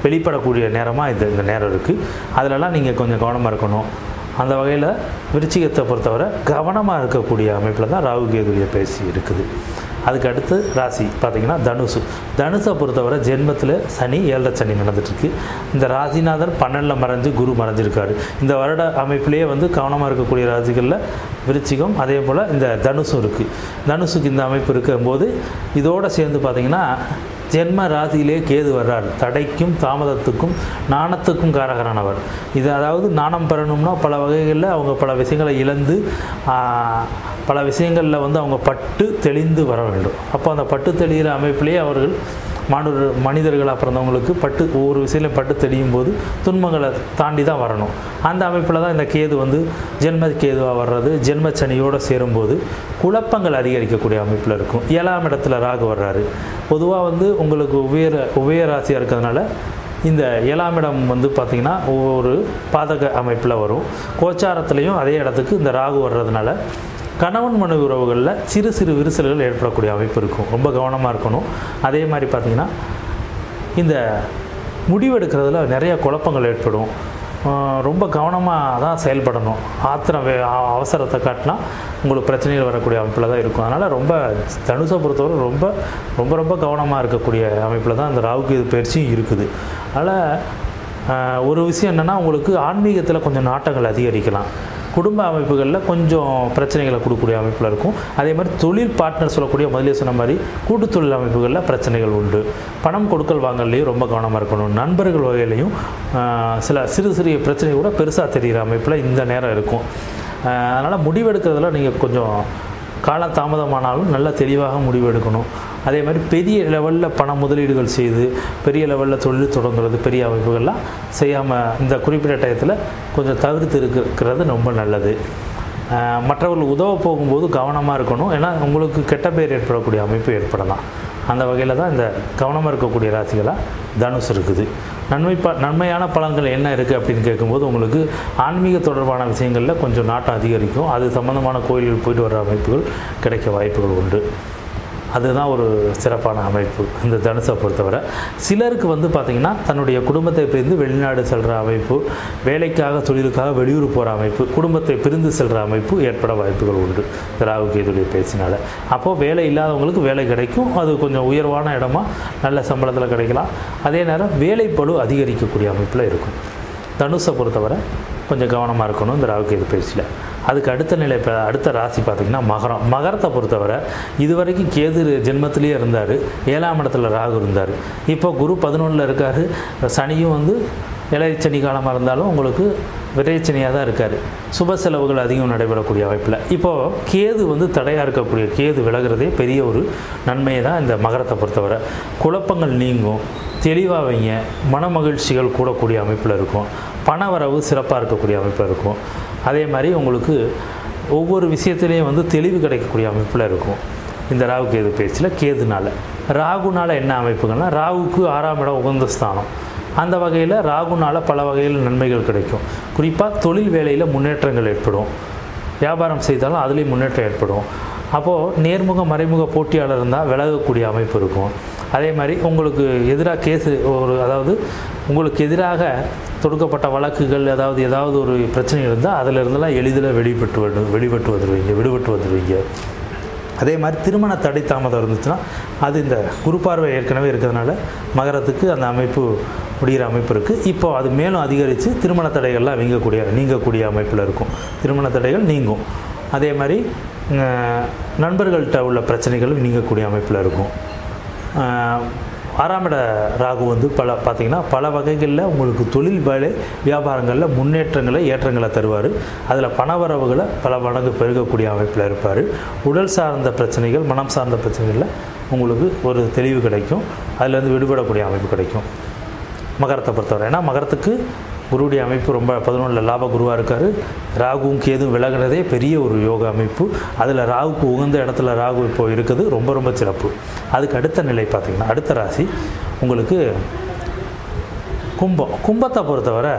வெளிப்படக்கூடிய நேரமாக இது இந்த நேரம் இருக்குது அதிலலாம் நீங்கள் கொஞ்சம் கவனமாக இருக்கணும். அந்த வகையில் விருச்சிகத்தை பொறுத்தவரை கவனமாக இருக்கக்கூடிய அமைப்பில் தான் ராகு கேதுடைய பேசி இருக்குது. அதுக்கு அடுத்து ராசி பார்த்திங்கன்னா தனுசு. தனுசை பொறுத்தவரை ஜென்மத்தில் சனி ஏழரை சனி நடந்துட்டுருக்கு. இந்த ராசிநாதர் பன்னெண்டில் மறைஞ்சு குரு மறைஞ்சிருக்காரு. இந்த வருட அமைப்பிலேயே வந்து கவனமாக இருக்கக்கூடிய ராசிகளில் விருச்சிகம் அதே போல் இந்த தனுசும் இருக்குது தனுசுக்கு இந்த அமைப்பு இருக்கும்போது இதோடு சேர்ந்து பார்த்திங்கன்னா ஜென்ம ராசியிலே கேது வர்றார். தடைக்கும் தாமதத்துக்கும் நாணத்துக்கும் காரகரானவர். இது அதாவது நாணம் பெறணும்னா பல வகைகளில் அவங்க பல விஷயங்களை இழந்து பல விஷயங்களில் வந்து அவங்க பட்டு தெளிந்து வர வேண்டும். அப்போ அந்த பட்டு தெளிகிற அமைப்பிலேயே அவர்கள் மனு மனிதர்களாக பிறந்தவங்களுக்கு பட்டு ஒவ்வொரு விஷயத்தையும் பட்டு தெளியும் போது துன்பங்களை தாண்டி தான் வரணும். அந்த அமைப்பில் தான் இந்த கேது வந்து ஜென்ம கேதுவாக வர்றது ஜென்ம சனியோடு சேரும்போது குழப்பங்கள் அதிகரிக்கக்கூடிய அமைப்பில் இருக்கும். ஏழாம் இடத்துல ராகு வர்றாரு. பொதுவாக வந்து உங்களுக்கு உபயர உபயராசியாக இருக்கிறதுனால இந்த ஏழாம் இடம் வந்து பார்த்திங்கன்னா ஒவ்வொரு பாதக அமைப்பில் வரும். கோச்சாரத்துலேயும் அதே இடத்துக்கு இந்த ராகு வர்றதுனால கணவன் மனைவி உறவுகளில் சிறு சிறு விரிசல்கள் ஏற்படக்கூடிய அமைப்பு இருக்கும். ரொம்ப கவனமாக இருக்கணும். அதே மாதிரி பார்த்திங்கன்னா இந்த முடிவெடுக்கிறதுல நிறைய குழப்பங்கள் ஏற்படும். ரொம்ப கவனமாக தான் செயல்படணும். ஆத்திரம் அவசரத்தை காட்டினா உங்களுக்கு பிரச்சனைகள் வரக்கூடிய அமைப்பில் தான் இருக்கும். அதனால் ரொம்ப தனுசை பொறுத்தவரை ரொம்ப ரொம்ப ரொம்ப கவனமாக இருக்கக்கூடிய அமைப்பில் தான் இந்த ராவுக்கு இது பயிற்சியும் இருக்குது. அதனால் ஒரு விஷயம் என்னென்னா உங்களுக்கு ஆன்மீகத்தில் கொஞ்சம் நாட்டங்கள் அதிகரிக்கலாம். குடும்ப அமைப்புகளில் கொஞ்சம் பிரச்சனைகளை கொடுக்கக்கூடிய அமைப்பில் இருக்கும். அதே மாதிரி தொழில் பார்ட்னர் சொல்லக்கூடிய முதலே சொன்ன மாதிரி கூட்டு தொழில் அமைப்புகளில் பிரச்சனைகள் உண்டு. பணம் கொடுக்கல் வாங்கலையும் ரொம்ப கவனமாக இருக்கணும். நண்பர்கள் வகையிலையும் சில சிறு சிறிய பிரச்சனை கூட பெருசாக தெரிகிற அமைப்பில் இந்த நேரம் இருக்கும். அதனால் முடிவெடுக்கிறதுல நீங்கள் கொஞ்சம் காலம் தாமதமானாலும் நல்லா தெளிவாக முடிவு எடுக்கணும் அதே மாதிரி பெரிய லெவலில் பண முதலீடுகள் செய்து பெரிய லெவலில் தொழில் தொடங்குறது பெரிய அமைப்புகள்லாம் செய்யாமல் இந்த குறிப்பிட்ட டயத்தில் கொஞ்சம் தவிர்த்து இருக்கிறது ரொம்ப நல்லது. மற்றவர்கள் உதவ போகும்போது கவனமாக இருக்கணும். ஏன்னா உங்களுக்கு கெட்ட பேர் ஏற்படக்கூடிய அமைப்பு ஏற்படலாம். அந்த வகையில் தான் இந்த கவனமாக இருக்கக்கூடிய ராசிகளாக தனுஷ் இருக்குது. நன்மை ப நன்மையான பலன்கள் என்ன இருக்குது அப்படின்னு கேட்கும்போது உங்களுக்கு ஆன்மீக தொடர்பான விஷயங்களில் கொஞ்சம் நாட்டம் அதிகரிக்கும். அது சம்மந்தமான கோயில்கள் போயிட்டு வர அமைப்புகள் கிடைக்க வாய்ப்புகள் உண்டு. அதுதான் ஒரு சிறப்பான அமைப்பு இந்த தனுசை பொறுத்தவரை. சிலருக்கு வந்து பார்த்திங்கன்னா தன்னுடைய குடும்பத்தை பிரிந்து வெளிநாடு செல்கிற அமைப்பு வேலைக்காக தொழிலுக்காக வெளியூர் போகிற அமைப்பு குடும்பத்தை பிரிந்து செல்கிற அமைப்பு ஏற்பட வாய்ப்புகள் உண்டு. இந்த ராகு கேதுடைய பேச்சினால். அப்போது வேலை இல்லாதவங்களுக்கு வேலை கிடைக்கும். அது கொஞ்சம் உயர்வான இடமா நல்ல சம்பளத்தில் கிடைக்கலாம். அதே நேரம் வேலைப்பழு அதிகரிக்கக்கூடிய அமைப்பில் இருக்கும். தனுஷை பொறுத்தவரை கொஞ்சம் கவனமாக இருக்கணும் இந்த ராகு கேது பயிற்சியில் அதுக்கு அடுத்த நிலை இப்போ அடுத்த ராசி பார்த்திங்கன்னா மகரம். மகரத்தை பொறுத்தவரை இது வரைக்கும் கேது ஜென்மத்திலேயே இருந்தார். ஏழாம் இடத்துல ராகு இருந்தார். இப்போ குரு பதினொன்றில் இருக்கார். சனியும் வந்து இளையச்சனி காலமாக இருந்தாலும் உங்களுக்கு விரைச்சனியாக தான் இருக்கார். சுப செலவுகள் அதிகம் நடைபெறக்கூடிய அமைப்பில் இப்போது கேது வந்து தடையாக இருக்கக்கூடிய கேது விலகிறதே பெரிய ஒரு நன்மையை தான் இந்த மகரத்தை பொறுத்தவரை. குழப்பங்கள் நீங்கும். தெளிவாக வைங்க. மன மகிழ்ச்சிகள் கூடக்கூடிய அமைப்பில் இருக்கும். பணவரவு சிறப்பாக இருக்கக்கூடிய அமைப்பில் இருக்கும். அதே மாதிரி உங்களுக்கு ஒவ்வொரு விஷயத்துலேயும் வந்து தெளிவு கிடைக்கக்கூடிய அமைப்பில் இருக்கும். இந்த ராகு கேது பேச்சில் கேதுனால். ராகுனால் என்ன அமைப்புகள்னா ராகுக்கு ஆறாம் இடம் உகந்த ஸ்தானம். அந்த வகையில் ராகுனால் பல வகையில் நன்மைகள் கிடைக்கும். குறிப்பாக தொழில் வேலையில் முன்னேற்றங்கள் ஏற்படும். வியாபாரம் செய்தாலும் அதுலேயும் முன்னேற்றம் ஏற்படும். அப்போது நேர்முக மறைமுக போட்டியாளர் இருந்தால் விலகக்கூடிய அமைப்பு இருக்கும். அதே மாதிரி உங்களுக்கு எதிராக கேஸு ஒரு அதாவது உங்களுக்கு எதிராக தொடுக்கப்பட்ட வழக்குகள் அதாவது ஏதாவது ஒரு பிரச்சனை இருந்தால் அதில் எளிதில் வெளிப்பட்டு வந்து வெளிப்பட்டு வந்துடுவீங்க விடுபட்டு வந்துடுவீங்க அதே மாதிரி திருமண தடை தாமதம் இருந்துச்சுன்னா அது இந்த குரு பார்வை ஏற்கனவே இருக்கிறதுனால மகரத்துக்கு அந்த அமைப்பு முடிகிற அமைப்பு இருக்குது இப்போ அது மேலும் அதிகரித்து திருமண தடைகள்லாம் வீங்கக்கூடிய நீங்கக்கூடிய அமைப்பில் இருக்கும். திருமண தடைகள் நீங்கும். அதே மாதிரி நண்பர்கள்கிட்ட நண்பர்கள்ட்ட உள்ள பிரச்சனைகளும் நீங்கக்கூடிய அமைப்பில் இருக்கும். ஆறாம் இட ராகு வந்து பல பார்த்திங்கன்னா பல வகைகளில் உங்களுக்கு தொழில் வேலை வியாபாரங்களில் முன்னேற்றங்களை ஏற்றங்களை தருவார். அதில் பணவரவுகளை பல மடங்கு பெருகக்கூடிய அமைப்பில் இருப்பார். உடல் சார்ந்த பிரச்சனைகள் மனம் சார்ந்த பிரச்சனைகளில் உங்களுக்கு ஒரு தெளிவு கிடைக்கும். அதுலேருந்து விடுபடக்கூடிய அமைப்பு கிடைக்கும். மகரத்தை பொறுத்தவரை. ஏன்னா மகரத்துக்கு குருவுடைய அமைப்பு ரொம்ப பதினொன்றில் லாப குருவாக இருக்கார். ராகுவும் கேதும் விலகிறதே பெரிய ஒரு யோக அமைப்பு. அதில் ராகுக்கு உகந்த இடத்துல ராகு இப்போ இருக்குது. ரொம்ப ரொம்ப சிறப்பு. அதுக்கு அடுத்த நிலை பார்த்திங்கன்னா அடுத்த ராசி. உங்களுக்கு கும்பம் கும்பத்தை பொறுத்தவரை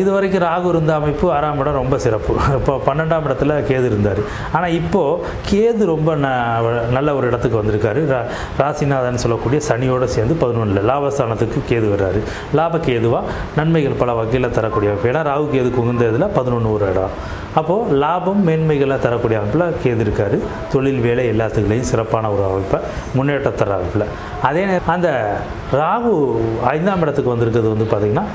இது வரைக்கும் ராகு இருந்த அமைப்பு ஆறாம் இடம் ரொம்ப சிறப்பு. இப்போ பன்னெண்டாம் இடத்துல கேது இருந்தார். ஆனால் இப்போது கேது ரொம்ப ந நல்ல ஒரு இடத்துக்கு வந்திருக்காரு. ரா ராசிநாதன் சொல்லக்கூடிய சனியோடு சேர்ந்து பதினொன்றில் லாபஸ்தானத்துக்கு கேது வர்றாரு. லாப கேதுவாக நன்மைகள் பல வகையில் தரக்கூடிய அமைப்பு. ஏன்னா ராகு கேதுக்கு உகந்த இதில் பதினொன்று ஒரு இடம். அப்போது லாபம் மேன்மைகளை தரக்கூடிய அமைப்பில் கேது இருக்கார். தொழில் வேலை எல்லாத்துக்குலேயும் சிறப்பான ஒரு அமைப்பை முன்னேற்றம் தர அமைப்பில். அதே நேரம் அந்த ராகு ஐந்தாம் இடத்துக்கு வந்திருக்கிறது வந்து பார்த்திங்கன்னா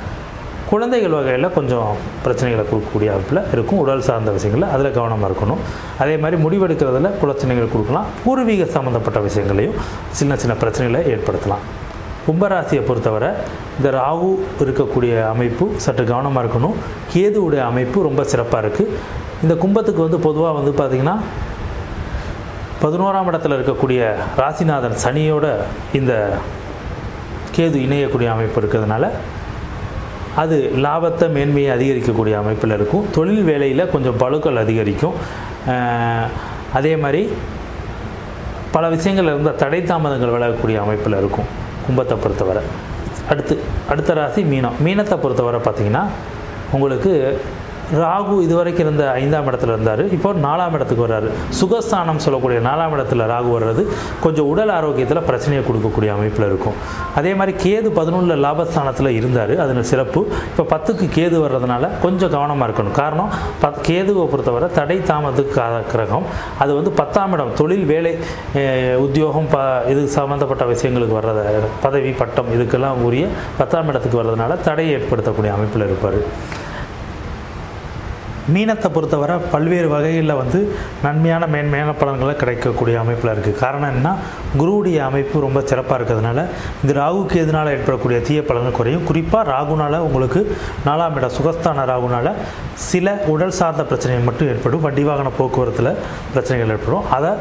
குழந்தைகள் வகையில் கொஞ்சம் பிரச்சனைகளை கொடுக்கக்கூடிய அமைப்பில் இருக்கும். உடல் சார்ந்த விஷயங்களில் அதில் கவனமாக இருக்கணும். அதே மாதிரி முடிவெடுக்கிறதுல பிரச்சனைகள் கொடுக்கலாம். பூர்வீக சம்மந்தப்பட்ட விஷயங்களையும் சின்ன சின்ன பிரச்சனைகளை ஏற்படுத்தலாம். கும்பராசியை பொறுத்தவரை இந்த ராகு இருக்கக்கூடிய அமைப்பு சற்று கவனமாக இருக்கணும். கேதுவுடைய அமைப்பு ரொம்ப சிறப்பாக இருக்குது இந்த கும்பத்துக்கு வந்து பொதுவாக வந்து பார்த்திங்கன்னா பதினோராம் இடத்துல இருக்கக்கூடிய ராசிநாதன் சனியோட இந்த கேது இணையக்கூடிய அமைப்பு இருக்கிறதுனால அது லாபத்தை மேன்மையை அதிகரிக்கக்கூடிய அமைப்பில் இருக்கும். தொழில் வேலையில் கொஞ்சம் பழுக்கள் அதிகரிக்கும். அதே மாதிரி பல விஷயங்கள் இருந்தால் தடை தாமதங்கள் விளையக்கூடிய அமைப்பில் இருக்கும் கும்பத்தை பொறுத்தவரை. அடுத்து அடுத்த ராசி மீனம். மீனத்தை பொறுத்தவரை பார்த்திங்கன்னா உங்களுக்கு ராகு இதுவரைக்கும் இருந்த ஐந்தாம் இடத்துல இருந்தார். இப்போ நாலாம் இடத்துக்கு வர்றாரு. சுகஸ்தானம் சொல்லக்கூடிய நாலாம் இடத்துல ராகு வர்றது கொஞ்சம் உடல் ஆரோக்கியத்தில் பிரச்சனையை கொடுக்கக்கூடிய அமைப்பில் இருக்கும். அதே மாதிரி கேது பதினொன்றில் லாபஸ்தானத்தில் இருந்தார். அதில் சிறப்பு. இப்போ பத்துக்கு கேது வர்றதுனால கொஞ்சம் கவனமாக இருக்கணும். காரணம் பத் கேதுவை பொறுத்தவரை தடை தாமதத்துக்கு கிரகம். அது வந்து பத்தாம் இடம். தொழில் வேலை உத்தியோகம் ப இது சம்மந்தப்பட்ட விஷயங்களுக்கு வர்றத பதவி பட்டம் இதுக்கெல்லாம் உரிய பத்தாம் இடத்துக்கு வர்றதுனால தடையை ஏற்படுத்தக்கூடிய அமைப்பில் இருப்பார். மீனத்தை பொறுத்தவரை பல்வேறு வகைகளில் வந்து நன்மையான மேன்மையான பலன்களை கிடைக்கக்கூடிய அமைப்பில் இருக்குது காரணம் என்ன குருவுடைய அமைப்பு ரொம்ப சிறப்பாக இருக்கிறதுனால இந்த ராகுக்கு எதனால் ஏற்படக்கூடிய தீய பலன்கள் குறையும்? குறிப்பாக ராகுனால் உங்களுக்கு நாலாம் இடம் சுகஸ்தான ராகுனால் சில உடல் சார்ந்த பிரச்சனைகள் மட்டும் ஏற்படும். வண்டி வாகன போக்குவரத்தில் பிரச்சனைகள் ஏற்படும். அதை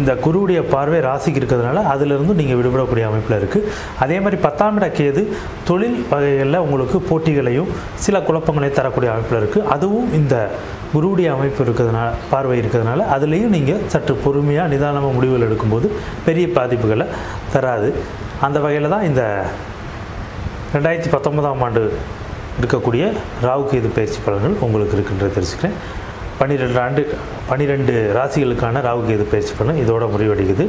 இந்த குருவுடைய பார்வை ராசிக்கு இருக்கிறதுனால அதிலிருந்து நீங்கள் விடுபடக்கூடிய அமைப்பில் இருக்குது அதே மாதிரி பத்தாம் இட கேது தொழில் வகைகளில் உங்களுக்கு போட்டிகளையும் சில குழப்பங்களையும் தரக்கூடிய அமைப்பில் இருக்குது அதுவும் இந்த குருவுடைய அமைப்பு இருக்கிறதுனால பார்வை இருக்கிறதுனால அதுலேயும் நீங்கள் சற்று பொறுமையாக நிதானமாக முடிவுகள் எடுக்கும்போது பெரிய பாதிப்புகளை தராது. அந்த வகையில் தான் இந்த ரெண்டாயிரத்தி பத்தொன்பதாம் ஆண்டு இருக்கக்கூடிய ராவுக்கு இது பயிற்சி பலன்கள் உங்களுக்கு இருக்குன்றது தெரிஞ்சுக்கிறேன் பன்னிரெண்டு ஆண்டு பன்னிரெண்டு ராசிகளுக்கான ராகு கேது பயிற்சி பலன் இதோட முடிவடைகிறது.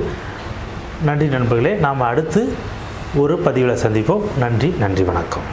நன்றி நண்பர்களே நாம் அடுத்து ஒரு பதிவில் சந்திப்போம். நன்றி நன்றி வணக்கம்.